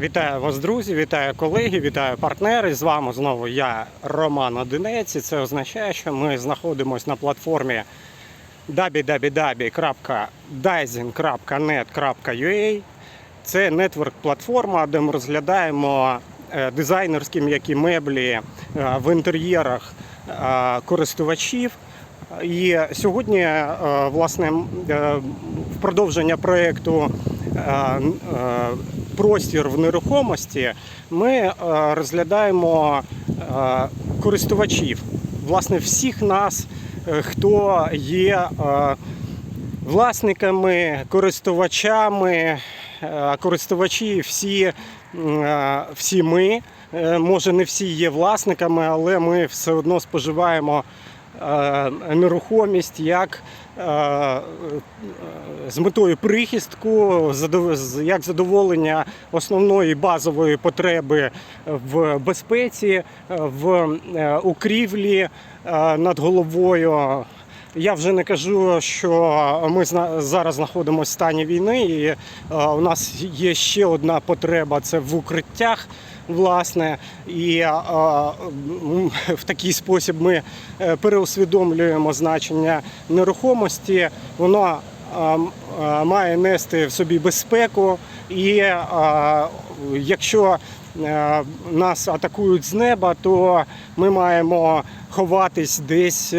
Вітаю вас, друзі, вітаю колеги, вітаю партнери. З вами знову я, Роман Одинець. І це означає, що ми знаходимося на платформі www.dizing.net.ua. Це нетворк-платформа, де ми розглядаємо е, дизайнерські м'які меблі е, в інтер'єрах е, користувачів. І сьогодні, власне, в продовження проєкту Простір в нерухомості ми е, розглядаємо е, користувачів, власне, всіх нас, е, хто є власниками, користувачами, користувачі всі, всі ми. Може, не всі є власниками, але ми все одно споживаємо нерухомість як е, е, з метою прихистку, як задоволення основної базової потреби в безпеці, е, в е, укрівлі е, над головою. Я вже не кажу, що ми зараз знаходимося в стані війни, і е, у нас є ще одна потреба це в укриттях. Власне, і е, в такий спосіб ми е, переусвідомлюємо значення нерухомості. Воно е, має нести в собі безпеку, і якщо нас атакують з неба, то ми маємо ховатись десь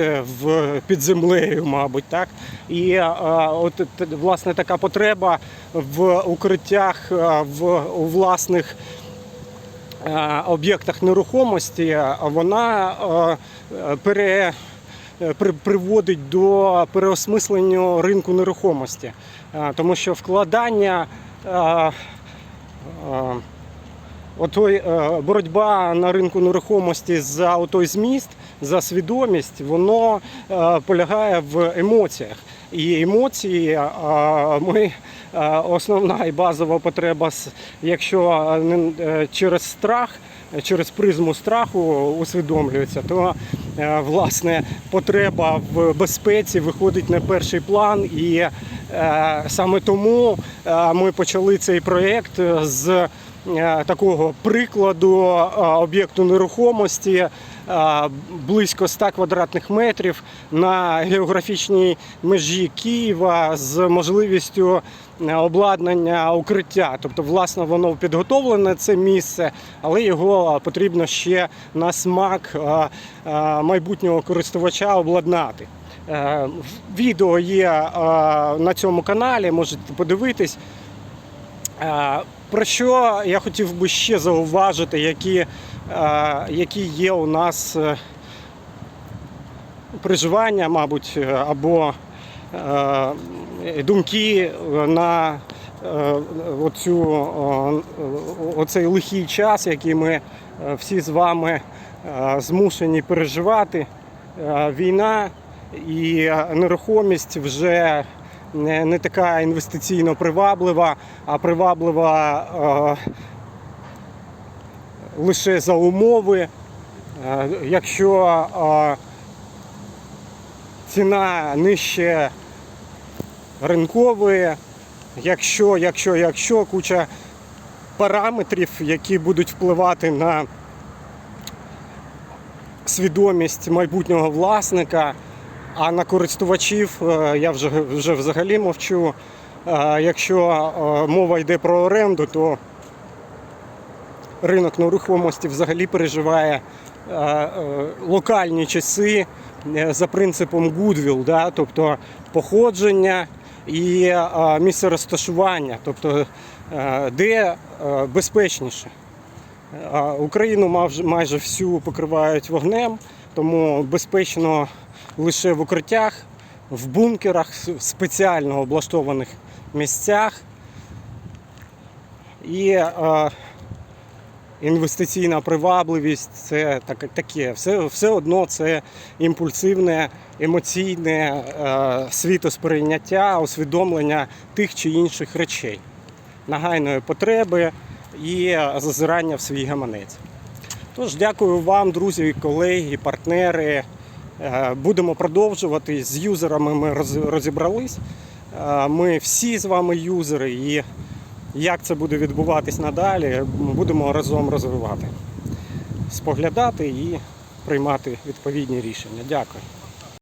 під землею, мабуть, так. І от власне така потреба в укриттях, в у власних об'єктах нерухомості, е, вона е, е, пере, е, при- приводить до переосмислення ринку нерухомості, Е, тому що вкладання. е, е, Отой е, боротьба на ринку нерухомості за отой зміст, за свідомість, воно е, полягає в емоціях. І емоції е, ми основна і базова потреба, якщо е, через страх. Через призму страху усвідомлюється, то е, власне потреба в безпеці виходить на перший план, і е, саме тому ми почали цей проєкт з такого прикладу е, об'єкту нерухомості е, близько 100 квадратних метрів на географічній межі Києва з можливістю е, обладнання укриття. Тобто, власне, воно підготовлене це місце, але його потрібно ще на смак е, е, майбутнього користувача обладнати. Е, Відео є е, на цьому каналі, можете подивитись. Про що я хотів би ще зауважити, які, е, які є у нас е, переживання, мабуть, е, або думки на оцю, оцей лихий час, який ми всі з вами змушені переживати. Війна і нерухомість вже не, така інвестиційно приваблива, а приваблива е, лише за умови. Е, якщо е, ціна нижче ринкової, якщо, якщо, якщо куча параметрів, які будуть впливати на свідомість майбутнього власника, а на користувачів е, я вже, вже взагалі мовчу. Е, Якщо е, мова йде про оренду, то ринок нерухомості взагалі переживає локальні часи за принципом Goodwill, да? тобто походження і місце розташування, тобто де безпечніше. Україну майже всю покривають вогнем, тому безпечно лише в укриттях, в бункерах, в спеціально облаштованих місцях. І е, інвестиційна привабливість це так, таке. Все, все одно це імпульсивне, емоційне е, світосприйняття, усвідомлення тих чи інших речей, нагайної потреби і зазирання в свій гаманець. Тож, дякую вам, друзі, колеги, партнери. Е, Будемо продовжувати. З юзерами ми розібрались. Е, Ми всі з вами юзери, і Як це буде відбуватись надалі, будемо разом розвивати, споглядати і приймати відповідні рішення. Дякую.